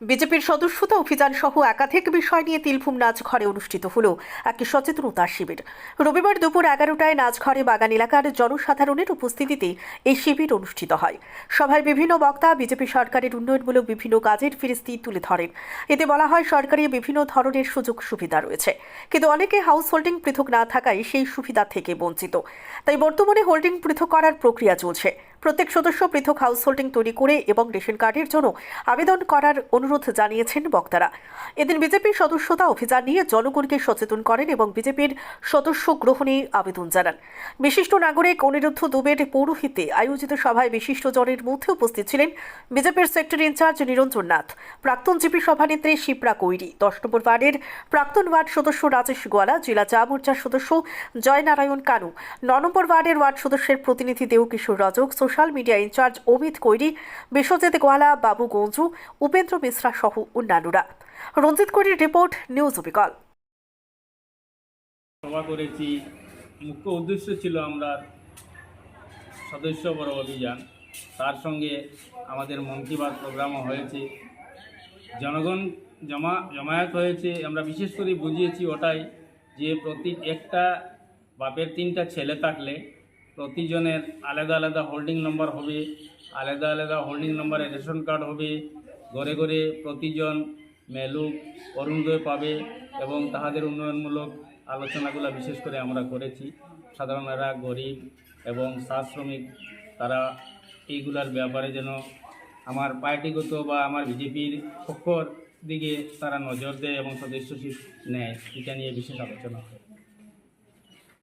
বিজেপির সদস্যতা অভিযান সহ একাধিক বিষয় নিয়ে তিলভূম নাচঘরে অনুষ্ঠিত হল একটি সচেতনতা শিবির। রবিবার দুপুর এগারোটায় নাচঘরে বাগান এলাকার জনসাধারণের উপস্থিতিতে এই শিবির অনুষ্ঠিত হয়। সভায় বিভিন্ন বক্তা বিজেপি সরকারের উন্নয়নমূলক বিভিন্ন কাজের ফিরিস্তি তুলে ধরেন। এতে বলা হয়, সরকারি বিভিন্ন ধরনের সুযোগ সুবিধা রয়েছে। কিন্তু অনেকে হাউস হোল্ডিং পৃথক না থাকায় সেই সুবিধা থেকে বঞ্চিত। তাই বর্তমানে হোল্ডিং পৃথক করার প্রক্রিয়া চলছে। প্রত্যেক সদস্য পৃথক হাউস হোল্ডিং তৈরি করে এবং রেশন কার্ডের জন্য আবেদন করার অনুরোধ জানিয়েছেন বক্তারা। এদিন বিজেপির সদস্যতা অভিযান নিয়ে জনগণকে সচেতন করেন এবং বিজেপির সদস্য গ্রহণে আবেদন জানান। বিশিষ্ট নাগরিক অনিরুদ্ধ দুবের পৌরোহিত্যে আয়োজিত সভায় বিশিষ্ট জনের মধ্যে উপস্থিত ছিলেন বিজেপির সেক্টর ইনচার্জ নিরঞ্জন নাথ, প্রাক্তন জিপি সভানেত্রী শিপ্রা কৈরি, দশ নম্বর ওয়ার্ডের প্রাক্তন ওয়ার্ড সদস্য রাজেশ গোয়ালা, জেলা চা মোর্চার সদস্য জয়নারায়ণ কানু, ন নম্বর ওয়ার্ডের ওয়ার্ড সদস্যের প্রতিনিধি Debkishore Rajak social media incharge Amit Koiri, Biswajit Goala, Babu Ganju, Upendra Mishra সহ অন্যান্যরা। রঞ্জিত কৈরির রিপোর্ট, নিউজ অবিকল। সভা করেছি। মুখ্য উদ্দেশ্য ছিল আমরা সদস্য বড় অভিযান। তার সঙ্গে আমাদের মন কি বাত প্রোগ্রামও হয়েছে। জনগণ জমা, জমায়েত হয়েছে। আমরা বিশেষ করে বুঝিয়েছি ওটাই যে প্রতি একটা বাপের তিনটা ছেলে থাকলে প্রতিজনের আলাদা আলাদা হোল্ডিং নম্বর হবে, আলাদা আলাদা হোল্ডিং নম্বরে রেশন কার্ড হবে। ঘরে ঘরে প্রতিজন মেলুক অরুণোদয় পাবে এবং তাহাদের উন্নয়নমূলক আলোচনাগুলো বিশেষ করে আমরা করেছি। সাধারণ এরা গরিব এবং শ্রমিক তারা এইগুলার ব্যাপারে যেন আমার পার্টিগত বা আমার বিজেপির পক্ষর দিকে তারা নজর দেয় এবং সদস্যশীপ নেয়, এটা নিয়ে বিশেষ আলোচনা হয়।